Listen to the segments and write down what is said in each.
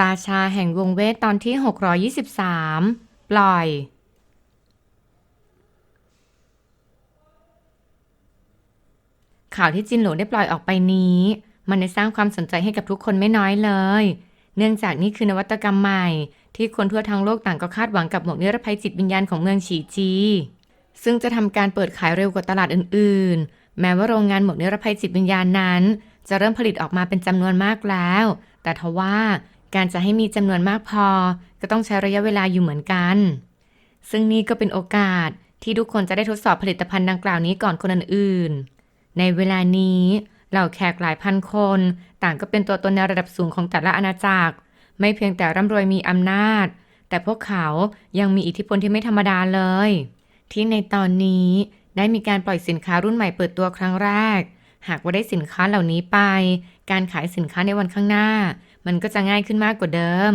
ราชาแห่งวงเวทตอนที่ 623 ปล่อย ข่าวที่จินหลงได้ปล่อยออกไปนี้ มันได้สร้างความสนใจให้กับทุกคนไม่น้อยเลย เนื่องจากนี่คือนวัตกรรมใหม่ ที่คนทั่วทั้งโลกต่างก็คาดหวังกับหมวกนิรภัยจิตวิญญาณของเมืองฉีจี ซึ่งจะทำการเปิดขายเร็วกว่าตลาดอื่น ๆ แม้ว่าโรงงานหมวกนิรภัยจิตวิญญาณนั้น จะเริ่มผลิตออกมาเป็นจำนวนมากแล้ว แต่ทว่า การจะให้มีจำนวนมากพอ ก็ต้องใช้ระยะเวลาอยู่เหมือนกัน ซึ่งนี่ก็เป็นโอกาสที่ทุกคนจะได้ทดสอบผลิตภัณฑ์ดังกล่าวนี้ก่อนคนอื่นๆ ในเวลานี้เหล่าแขกหลายพันคน ต่างก็เป็นตัวตนในระดับสูงของแต่ละอาณาจักร ไม่เพียงแต่ร่ำรวยมีอำนาจ แต่พวกเขายังมีอิทธิพลที่ไม่ธรรมดาเลย ที่ในตอนนี้ได้มีการปล่อยสินค้ารุ่นใหม่เปิดตัวครั้งแรก หากว่าได้สินค้าเหล่านี้ไป การขายสินค้าในวันข้างหน้า มันก็จะง่ายขึ้นมากกว่าเดิม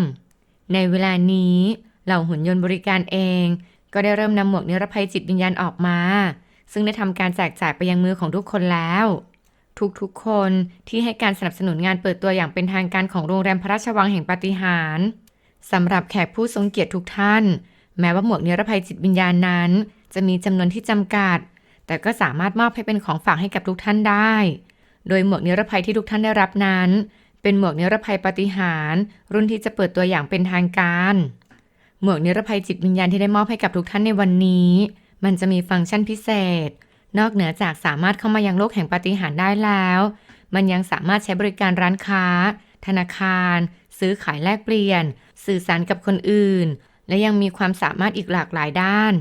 ในเวลานี้เหล่าหุ่นยนต์บริการเอง ก็ได้เริ่มนำหมวกนิรภัยจิตวิญญาณออกมา ซึ่งได้ทำการแจกจ่ายไปยังมือของทุกคนแล้ว ทุกๆคนที่ให้การสนับสนุนงานเปิดตัวอย่างเป็นทางการของโรงแรมพระราชวังแห่งปาฏิหาริย์สำหรับแขกผู้ทรงเกียรติทุกท่าน แม้ว่าหมวกนิรภัยจิตวิญญาณนั้น จะมีจำนวนที่จำกัด แต่ก็สามารถมอบให้เป็นของฝากให้กับทุกท่านได้ โดยหมวกนิรภัยที่ทุกท่านได้รับนั้น เป็นหมวกนิรภัยปฏิหาร รุ่นที่จะเปิดตัวอย่างเป็นทางการ หมวกนิรภัยจิตวิญญาณที่ได้มอบให้กับทุกท่านในวันนี้ มันจะมีฟังก์ชันพิเศษ นอกเหนือจากสามารถเข้ามายังโลกแห่งปฏิหารได้แล้ว มันยังสามารถใช้บริการร้านค้า ธนาคาร ซื้อขายแลกเปลี่ยน สื่อสารกับคนอื่น และยังมีความสามารถอีกหลากหลายด้าน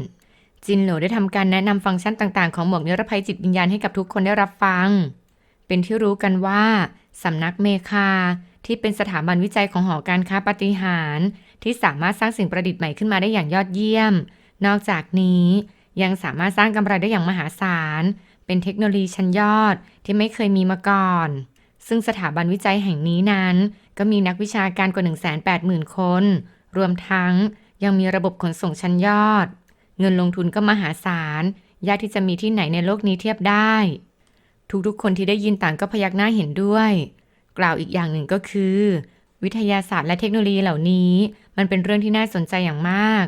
จินโหลได้ทำการแนะนำฟังก์ชันต่างๆ ของหมวกนิรภัยจิตวิญญาณให้กับทุกคนได้รับฟัง เป็นที่รู้กันว่าสำนักเมคา ที่เป็นสถาบันวิจัยของหอการค้าปฏิหารที่สามารถสร้างสิ่งประดิษฐ์ใหม่ขึ้นมาได้อย่างยอดเยี่ยม นอกจากนี้ ยังสามารถสร้างกำไรได้อย่างมหาศาล เป็นเทคโนโลยีชั้นยอดที่ไม่เคยมีมาก่อน ซึ่งสถาบันวิจัยแห่งนี้นั้น ก็มีนักวิชาการกว่า 180,000 คน รวมทั้งยังมีระบบขนส่งชั้นยอด เงินลงทุนก็มหาศาล ยากที่จะมีที่ไหนในโลกนี้เทียบได้ ทุกๆ คนที่ได้ยินต่างก็พยักหน้าเห็นด้วย กล่าวอีกอย่างหนึ่งก็คือ วิทยาศาสตร์และเทคโนโลยีเหล่านี้ มันเป็นเรื่องที่น่าสนใจอย่างมาก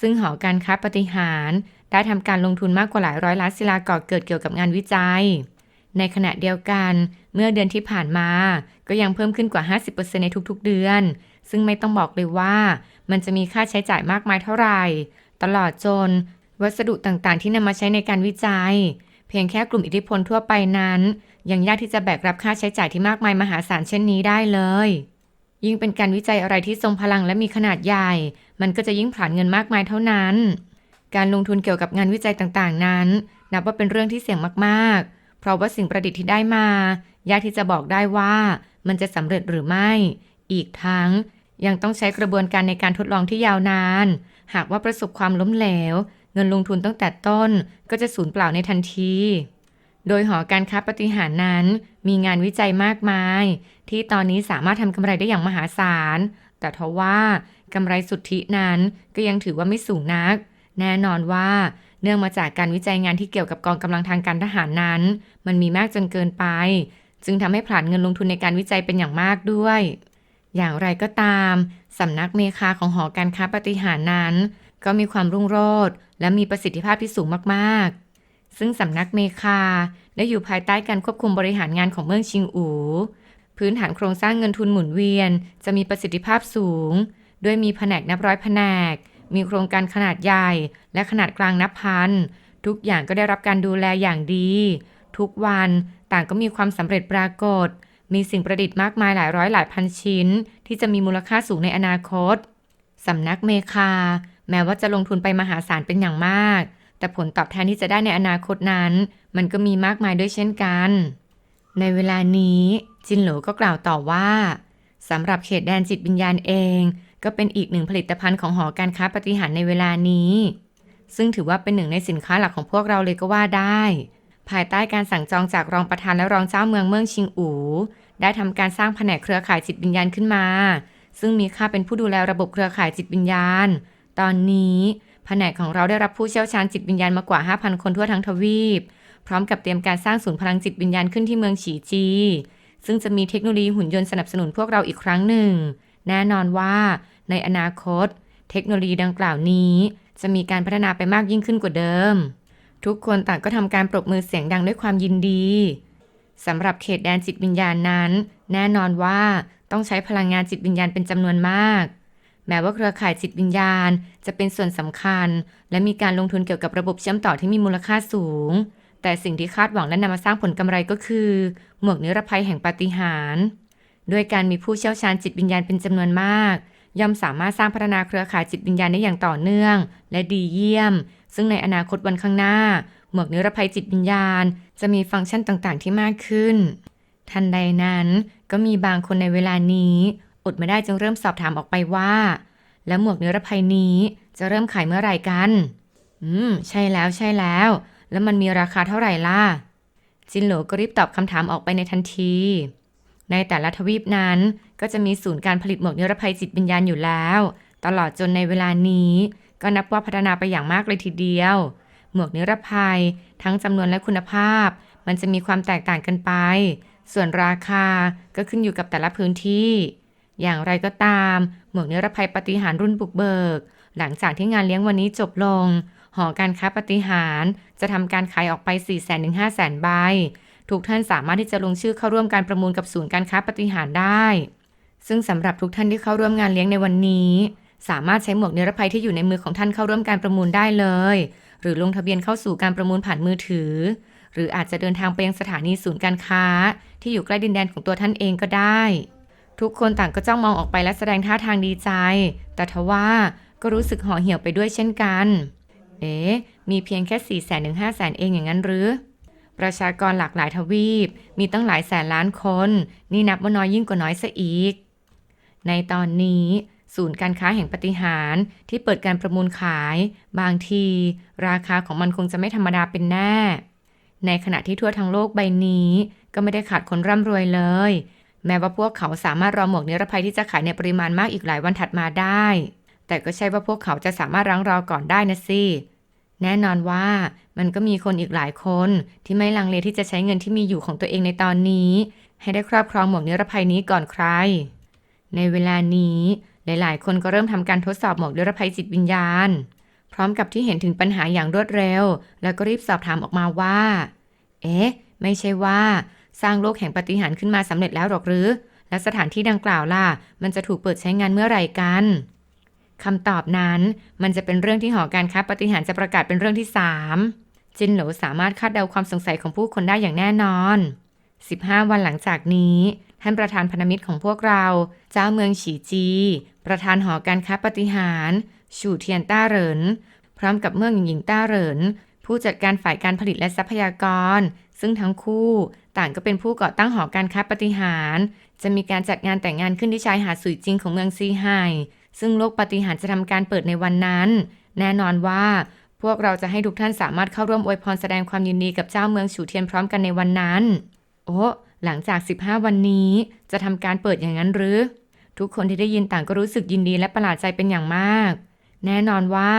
ซึ่งหอการค้าปฏิหารได้ทำการลงทุนมากกว่าหลายร้อยล้านศิลาก่อเกิดเกี่ยวกับงานวิจัย ในขณะเดียวกันเมื่อเดือนที่ผ่านมา ก็ยังเพิ่มขึ้นกว่า 50%ในทุกๆ เดือน ซึ่งไม่ต้องบอกเลยว่า มันจะมีค่าใช้จ่ายมากมายเท่าไหร่ ตลอดจน วัสดุต่างๆ ที่นำมาใช้ในการวิจัย เพียงแค่กลุ่มอิทธิพลทั่วไปนั้น ยังยากที่จะแบกรับค่าใช้จ่ายที่มากมายมหาศาลเช่นนี้ได้เลย ยิ่งเป็นการวิจัยอะไรที่ทรงพลังและมีขนาดใหญ่ มันก็จะยิ่งผลาญเงินมากมายเท่านั้น การลงทุนเกี่ยวกับงานวิจัยต่างๆ นั้น นับว่าเป็นเรื่องที่เสี่ยงมากๆ เพราะว่าสิ่งประดิษฐ์ที่ได้มา ยากที่จะบอกได้ว่ามันจะสำเร็จหรือไม่ อีกทั้งยังต้องใช้กระบวนการในการทดลองที่ยาวนาน หากว่าประสบความล้มเหลว เงินลงทุนตั้งแต่ต้นก็จะสูญเปล่าในทันที โดยหอการค้าปฏิหารนั้น มีงานวิจัยมากมาย ที่ตอนนี้สามารถทำกำไรได้อย่างมหาศาล แต่ทว่ากำไรสุทธินั้นก็ยังถือว่าไม่สูงนัก แน่นอนว่าเนื่องมาจากการวิจัยงานที่เกี่ยวกับกองกำลังทางการทหารนั้น มันมีมากจนเกินไป จึงทำให้ผลาญเงินลงทุนในการวิจัยเป็นอย่างมากด้วย อย่างไรก็ตามสำนักเมคาของหอการค้าปฏิหารนั้น ก็มีความรุ่งโรจน์และมีประสิทธิภาพที่สูงมากๆ ซึ่งสำนักเมคาได้อยู่ภายใต้การควบคุมบริหารงานของเมืองชิงอู พื้นฐานโครงสร้างเงินทุนหมุนเวียน จะมีประสิทธิภาพสูง ด้วยมีแผนกนับร้อยแผนก มีโครงการขนาดใหญ่ และขนาดกลางนับพัน ทุกอย่างก็ได้รับการดูแลอย่างดี ทุกวันต่างก็มีความสำเร็จปรากฏ มีสิ่งประดิษฐ์มากมายหลายร้อยหลายพันชิ้น ที่จะมีมูลค่าสูงในอนาคตสำนักเมคา แม้ว่าจะลงทุนไปมหาศาลเป็นอย่างมาก แต่ผลตอบแทนที่จะได้ในอนาคตนั้น มันก็มีมากมายด้วยเช่นกัน ในเวลานี้ จินหลก็กล่าวต่อว่าสำหรับเขตแดนจิตวิญญาณเอง ก็เป็นอีกหนึ่งผลิตภัณฑ์ของหอการค้าปฏิหารในเวลานี้ ซึ่งถือว่าเป็นหนึ่งในสินค้าหลักของพวกเราเลยก็ว่าได้ ภายใต้การสั่งจองจากรองประธานและรองเจ้าเมืองเมืองชิงอูได้ทำการสร้างแผนกเครือข่ายจิตวิญญาณขึ้นมา ซึ่งมีข้าเป็นผู้ดูแลระบบเครือข่ายจิตวิญญาณ ตอนนี้แผนกของเราได้รับผู้เชี่ยวชาญจิตวิญญาณมากว่า 5,000 คนทั่วทั้งทวีป พร้อมกับเตรียมการสร้างศูนย์พลังจิตวิญญาณขึ้นที่เมืองฉีจี ซึ่งจะมีเทคโนโลยีหุ่นยนต์สนับสนุนพวกเราอีกครั้งหนึ่ง แน่นอนว่าในอนาคต เทคโนโลยีดังกล่าวนี้ จะมีการพัฒนาไปมากยิ่งขึ้นกว่าเดิม ทุกคนต่างก็ทำการปรบมือเสียงดังด้วยความยินดีสำหรับเขตแดนจิตวิญญาณนั้น แน่นอนว่าต้องใช้พลังงานจิตวิญญาณเป็นจำนวนมาก แม้ว่าเครือข่ายจิตวิญญาณ จะเป็นส่วนสำคัญ และมีการลงทุนเกี่ยวกับระบบเชื่อมต่อที่มีมูลค่าสูง แต่สิ่งที่คาดหวังและนำมาสร้างผลกำไรก็คือ หมวกนิรภัยแห่งปาฏิหาริย์ด้วยการมีผู้เชี่ยวชาญจิตวิญญาณเป็นจำนวนมาก ย่อมสามารถสร้างพัฒนาเครือข่ายจิตวิญญาณได้อย่างต่อเนื่อง และดีเยี่ยม ซึ่งในอนาคตวันข้างหน้า หมวกนิรภัยจิตวิญญาณ จะมีฟังก์ชันต่างๆ ที่มากขึ้น ทันใดนั้นก็มีบางคนในเวลานี้ อดไม่ได้จึงเริ่มสอบถามออกไปว่า แล้วหมวกนิรภัยนี้จะเริ่มขายเมื่อไหร่กัน อืม ใช่แล้วใช่แล้ว แล้วมันมีราคาเท่าไหร่ล่ะ จินโหลก็รีบตอบคำถามออกไปในทันที ในแต่ละทวีปนั้นก็จะมีศูนย์การผลิตหมวกนิรภัยจิตวิญญาณอยู่แล้ว ตลอดจนในเวลานี้ ก็นับว่าพัฒนาไปอย่างมากเลยทีเดียว หมวกนิรภัย ทั้งจำนวนและคุณภาพ มันจะมีความแตกต่างกันไป ส่วนราคาก็ขึ้นอยู่กับแต่ละพื้นที่ อย่างไรก็ตาม หมวกนิรภัยปฏิหารรุ่นบุกเบิก หลังจากที่งานเลี้ยงวันนี้จบลง หอการค้าปฏิหารจะทำการขายออกไป 4 0 0 0 0 0ถึง5 0 0 0 0ใบ ทุกท่านสามารถที่จะลงชื่อเข้าร่วมการประมูลกับศูนย์การค้าปฏิหารได้ ซึ่งสำหรับทุกท่านที่เข้าร่วมงานเลี้ยงในวันนี้ สามารถใช้หมวกนิรภัยที่อยู่ในมือของท่านเข้าร่วมการประมูลได้เลย หรือลงทะเบียนเข้าสู่การประมูลผ่านมือถือ หรืออาจจะเดินทางไปยังสถานีศูนย์การค้า ที่อยู่ใกล้ดินแดนของตัวท่านเองก็ได้ ทุกคนต่างก็จ้องมองออกไปและแสดงท่าทางดีใจ แต่ทว่าก็รู้สึกห่อเหี่ยวไปด้วยเช่นกัน เอ๊มีเพียงแค่4ี่แสนถึงห้าแสนเองอย่างนั้นหรือ ประชากรหลากหลายทวีป มีตั้งหลายแสนล้านคน นี่นับว่าน้อยยิ่งกว่าน้อยซะอีก ในตอนนี้ศูนย์การค้าแห่งปฏิหารที่เปิดการประมูลขาย บางที ราคาของมันคงจะไม่ธรรมดาเป็นแน่ ในขณะที่ทั่วทั้งโลกใบนี้ ก็ไม่ได้ขาดคนร่ำรวยเลย แม้ว่าพวกเขาสามารถรอหมวกนิรภัยที่จะขายในปริมาณมากอีกหลายวันถัดมาได้ แต่ก็ใช่ว่าพวกเขาจะสามารถรั้งรอก่อนได้นะสิแน่นอนว่ามันก็มีคนอีกหลายคนที่ไม่ลังเลที่จะใช้เงินที่มีอยู่ของตัวเองในตอนนี้ ให้ได้ครอบครองหมวกนิรภัยนี้ก่อนใคร ในเวลานี้หลาย ๆ คนก็เริ่มทำการทดสอบหมวกนิรภัยจิตวิญญาณ พร้อมกับที่เห็นถึงปัญหาอย่างรวดเร็ว แล้วก็รีบสอบถามออกมาว่า เอ๊ะ ไม่ใช่ว่า สร้างโลกแห่งปฏิหารขึ้นมาสำเร็จแล้วหรอกหรือ และสถานที่ดังกล่าวล่ะ มันจะถูกเปิดใช้งานเมื่อไหร่กันคำตอบนั้น มันจะเป็นเรื่องที่หอการค้าปฏิหารจะประกาศเป็นเรื่องที่สามจินโหลสามารถคาดเดาความสงสัยของผู้คนได้อย่างแน่นอน 15 วันหลังจากนี้ท่านประธานพันธมิตรของพวกเรา เจ้าเมืองฉีจี ประธานหอการค้าปฏิหารชูเทียนต้าเหริน พร้อมกับเมืองหญิงต้าเหริน ผู้จัดการฝ่ายการผลิตและทรัพยากร ซึ่งทั้งคู่ต่างก็เป็นผู้ก่อตั้งหอการค้าปฏิหาร จะมีการจัดงานแต่งงานขึ้นที่ชายหาดสุยจิงของเมืองซีไฮซึ่งโลกปฏิหารจะทำการเปิดในวันนั้น แน่นอนว่า พวกเราจะให้ทุกท่านสามารถเข้าร่วมอวยพรแสดงความยินดีกับเจ้าเมืองฉูเทียนพร้อมกันในวันนั้น โอ้หลังจาก 15 วันนี้จะทำการเปิดอย่างนั้นหรือ ทุกคนที่ได้ยินต่างก็รู้สึกยินดีและประหลาดใจเป็นอย่างมาก แน่นอนว่า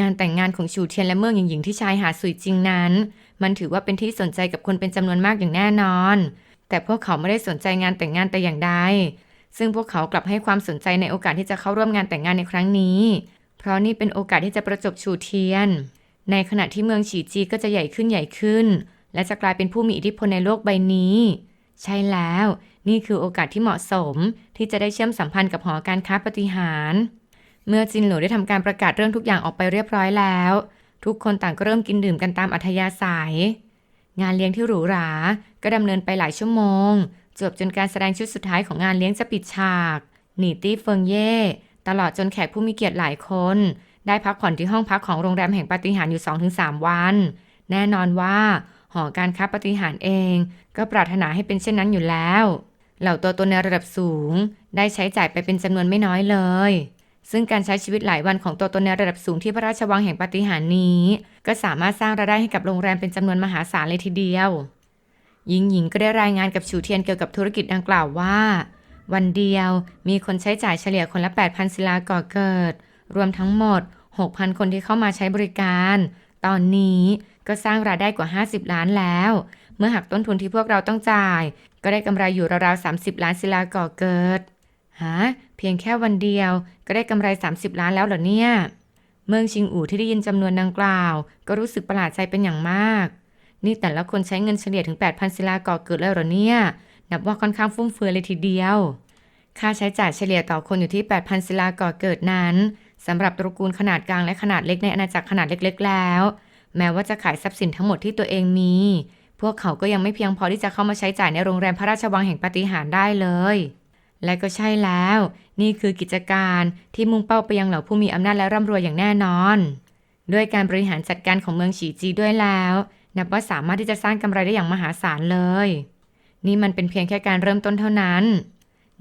งานแต่งงานของฉูเทียนและเมืองหญิงๆที่ชายหาดสุยจิงนั้น มันถือว่าเป็นที่สนใจกับคนเป็นจำนวนมากอย่างแน่นอน แต่พวกเขาไม่ได้สนใจงานแต่งงานแต่อย่างใด ซึ่งพวกเขากลับให้ความสนใจในโอกาสที่จะเข้าร่วมงานแต่งงานในครั้งนี้ เพราะนี่เป็นโอกาสที่จะประจบฉูเทียน ในขณะที่เมืองฉีจีก็จะใหญ่ขึ้นใหญ่ขึ้น และจะกลายเป็นผู้มีอิทธิพลในโลกใบนี้ ใช่แล้ว นี่คือโอกาสที่เหมาะสม ที่จะได้เชื่อมสัมพันธ์กับหอการค้าปฏิหาร เมื่อจินหลูได้ทำการประกาศเรื่องทุกอย่างออกไปเรียบร้อยแล้ว ทุกคนต่างก็เริ่มกินดื่มกันตามอัธยาศัย งานเลี้ยงที่หรูหรา ก็ดำเนินไปหลายชั่วโมง จบจนการแสดงชุดสุดท้ายของงานเลี้ยงจะปิดฉาก หนีตี้เฟิงเย่ ตลอดจนแขกผู้มีเกียรติหลายคน ได้พักผ่อนที่ห้องพักของโรงแรมแห่งปาฏิหารย์อยู่ 2-3 วัน แน่นอนว่าหอการค้าปฏิหารเอง ก็ปรารถนาให้เป็นเช่นนั้นอยู่แล้ว เหล่าตัวตนในระดับสูง ได้ใช้จ่ายไปเป็นจำนวนไม่น้อยเลย ซึ่งการใช้ชีวิตหลายวันของตัวตนในระดับสูงที่พระราชวังแห่งปาฏิหารย์นี้ ก็สามารถสร้างรายได้ให้กับโรงแรมเป็นจำนวนมหาศาลเลยทีเดียว หญิงหญิงก็ได้รายงานกับชูเทียนเกี่ยวกับธุรกิจดังกล่าวว่า วันเดียวมีคนใช้จ่ายเฉลี่ยคนละ 8,000 ศิลาก่อเกิด รวมทั้งหมด 6,000 คนที่เข้ามาใช้บริการ ตอนนี้ก็สร้างรายได้กว่า 50 ล้านแล้ว เมื่อหักต้นทุนที่พวกเราต้องจ่าย ก็ได้กำไรอยู่ราวๆ30 ล้านศิลาก่อเกิด ฮะ เพียงแค่วันเดียวก็ได้กำไร 30 ล้านแล้วเหรอเนี่ย เมืองชิงอู่ที่ได้ยินจำนวนดังกล่าว ก็รู้สึกประหลาดใจเป็นอย่างมาก นี่แต่ละคนใช้เงินเฉลี่ยถึง 8,000ศิลาก่อเกิดแล้วเหรอเนี่ย นับว่าค่อนข้างฟุ่มเฟือยเลยทีเดียว ค่าใช้จ่ายเฉลี่ยต่อคนอยู่ที่ 8,000ศิลาก่อเกิดนั้นสำหรับตระกูลขนาดกลางและขนาดเล็กในอาณาจักรขนาดเล็ก ๆ แล้ว แม้ว่าจะขายทรัพย์สินทั้งหมดที่ตัวเองมี พวกเขาก็ยังไม่เพียงพอที่จะเข้ามาใช้จ่ายในโรงแรมพระราชวังแห่งปฏิหารได้เลย และก็ใช่แล้ว นี่คือกิจการที่มุ่งเป้าไปยังเหล่าผู้มีอำนาจและร่ำรวยอย่างแน่นอน ด้วยการบริหารจัดการของเมืองฉีจีด้วยแล้ว นับว่าสามารถที่จะสร้างกำไรได้อย่างมหาศาลเลย นี่มันเป็นเพียงแค่การเริ่มต้นเท่านั้น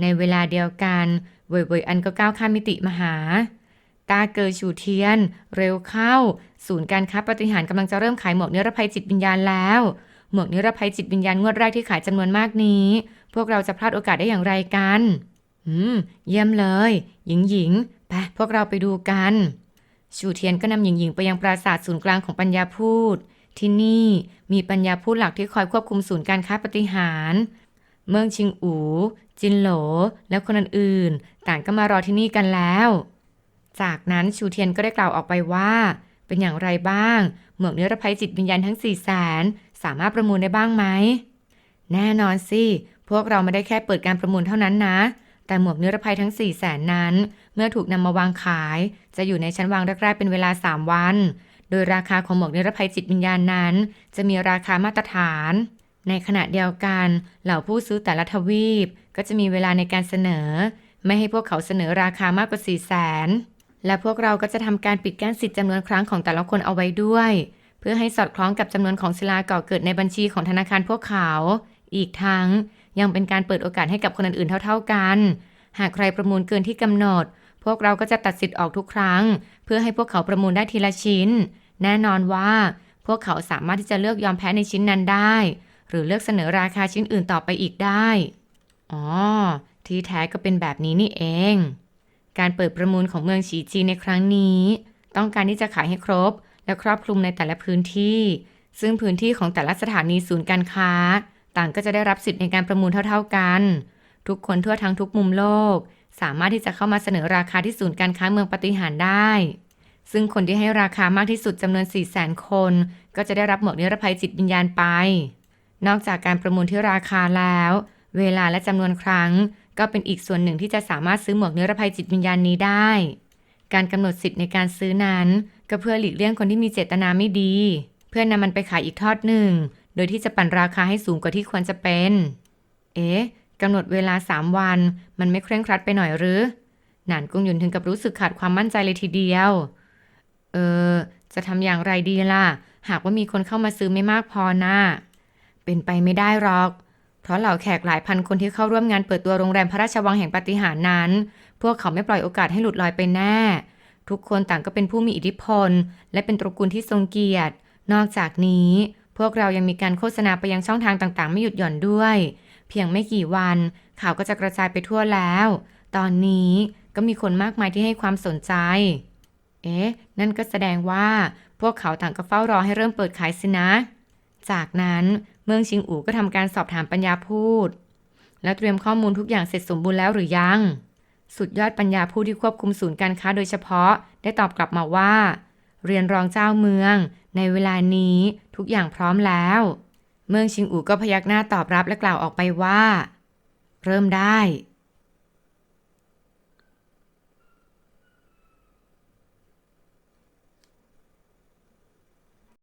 ในเวลาเดียวกันเว่ยเว่ยอันก็ก้าวข้ามมิติมหา ตาเกอชูเทียน เร็วเข้า ศูนย์การค้าปฏิหารกำลังจะเริ่มขายหมวกนิรภัยจิตวิญญาณแล้ว หมวกนิรภัยจิตวิญญาณงวดแรกที่ขายจำนวนมากนี้ พวกเราจะพลาดโอกาสได้อย่างไรกัน อืม เยี่ยมเลย หญิงหญิงไปพวกเราไปดูกัน ชูเทียนก็นำหญิงหญิงไปยังปราสาทศูนย์กลางของปัญญาพูด ที่นี่มีปัญญาพูดหลักที่คอยควบคุมศูนย์การค้าปฏิหารเมืองชิงอู จินโหล และคนอื่นๆ ต่างก็มารอที่นี่กันแล้ว จากนั้นชูเทียนก็ได้กล่าวออกไปว่า เป็นอย่างไรบ้างหมวกนิรภัยจิตวิญญาณทั้ง4ี่แสนสามารถประมูลได้บ้างไหม แน่นอนสิ พวกเราไม่ได้แค่เปิดการประมูลเท่านั้นนะ แต่หมวกนิรภัยทั้ง 4 แสนนั้น เมื่อถูกนำมาวางขาย จะอยู่ในชั้นวางแรกๆเป็นเวลา 3 วัน โดยราคาของหมวกนิรภัยจิตวิญญาณนั้น จะมีราคามาตรฐาน ในขณะเดียวกัน เหล่าผู้ซื้อแต่ละทวีป ก็จะมีเวลาในการเสนอ ไม่ให้พวกเขาเสนอราคามากกว่า 4 0 0แสนและพวกเราก็จะทำการปิดกั้นสิทธิ์จำนวนครั้งของแต่ละคนเอาไว้ด้วย เพื่อให้สอดคล้องกับจำนวนของศิลาก่อเกิดในบัญชีของธนาคารพวกเขา อีกทั้ง ยังเป็นการเปิดโอกาสให้กับคนอื่นๆเท่า ๆกัน หากใครประมูลเกินที่กำหนด พวกเราก็จะตัดสิทธิ์ออกทุกครั้ง เพื่อให้พวกเขาประมูลได้ทีละชิ้น แน่นอนว่า พวกเขาสามารถที่จะเลือกยอมแพ้ในชิ้นนั้นได้ หรือเลือกเสนอราคาชิ้นอื่นต่อไปอีกได้ อ๋อ ที่แท้ก็เป็นแบบนี้นี่เอง การเปิดประมูลของเมืองฉีจีในครั้งนี้ ต้องการที่จะขายให้ครบ และครอบคลุมในแต่ละพื้นที่ ซึ่งพื้นที่ของแต่ละสถานีศูนย์การค้า ต่างก็จะได้รับสิทธิ์ในการประมูลเท่า ๆกัน ทุกคนทั่วทั้งทุกมุมโลก สามารถที่จะเข้ามาเสนอราคาที่ศูนย์การค้าเมืองปฏิหารได้ ซึ่งคนที่ให้ราคามากที่สุดจำนวน 4 0 0 0 0 0 คน ก็จะได้รับหมวกนิรภัยจิตวิญญาณไป นอกจากการประมูลที่ราคาแล้ว เวลาและจำนวนครั้ง ก็เป็นอีกส่วนหนึ่งที่จะสามารถซื้อหมวกนิรภัยจิตวิญญาณนี้ได้ การกำหนดสิทธิ์ในการซื้อนั้น ก็เพื่อหลีกเลี่ยงคนที่มีเจตนาไม่ดี เพื่อนำมันไปขายอีกทอดหนึ่ง โดยที่จะปั่นราคาให้สูงกว่าที่ควรจะเป็น เอ๊ะกำหนดเวลาสามวัน มันไม่เคร่งครัดไปหน่อยหรือ หนานกุ้งหยุนถึงกับรู้สึกขาดความมั่นใจเลยทีเดียว เออ จะทำอย่างไรดีล่ะ หากว่ามีคนเข้ามาซื้อไม่มากพอนะ่ะ เป็นไปไม่ได้หรอก เพราะเหล่าแขกหลายพันคนที่เข้าร่วมงานเปิดตัวโรงแรมพระราชวังแห่งปาฏิหารย์นั้น พวกเขาไม่ปล่อยโอกาสให้หลุดลอยไปแน่ ทุกคนต่างก็เป็นผู้มีอิทธิพล และเป็นตระกูลที่ทรงเกียรติ นอกจากนี้ พวกเรายังมีการโฆษณาไปยังช่องทางต่างๆ ไม่หยุดหย่อนด้วย เพียงไม่กี่วัน ข่าวก็จะกระจายไปทั่วแล้ว ตอนนี้ก็มีคนมากมายที่ให้ความสนใจ เอ๊ะ นั่นก็แสดงว่าพวกเขาต่างก็เฝ้ารอให้เริ่มเปิดขายสินะ จากนั้นเมืองชิงอู่ก็ทำการสอบถามปัญญาพูด และเตรียมข้อมูลทุกอย่างเสร็จสมบูรณ์แล้วหรือยัง สุดยอดปัญญาผู้ที่ควบคุมศูนย์การค้าโดยเฉพาะ ได้ตอบกลับมาว่า เรียนรองเจ้าเมือง ในเวลานี้ทุกอย่างพร้อมแล้ว เมืองชิงอู่ก็พยักหน้าตอบรับและกล่าวออกไปว่า เริ่มได้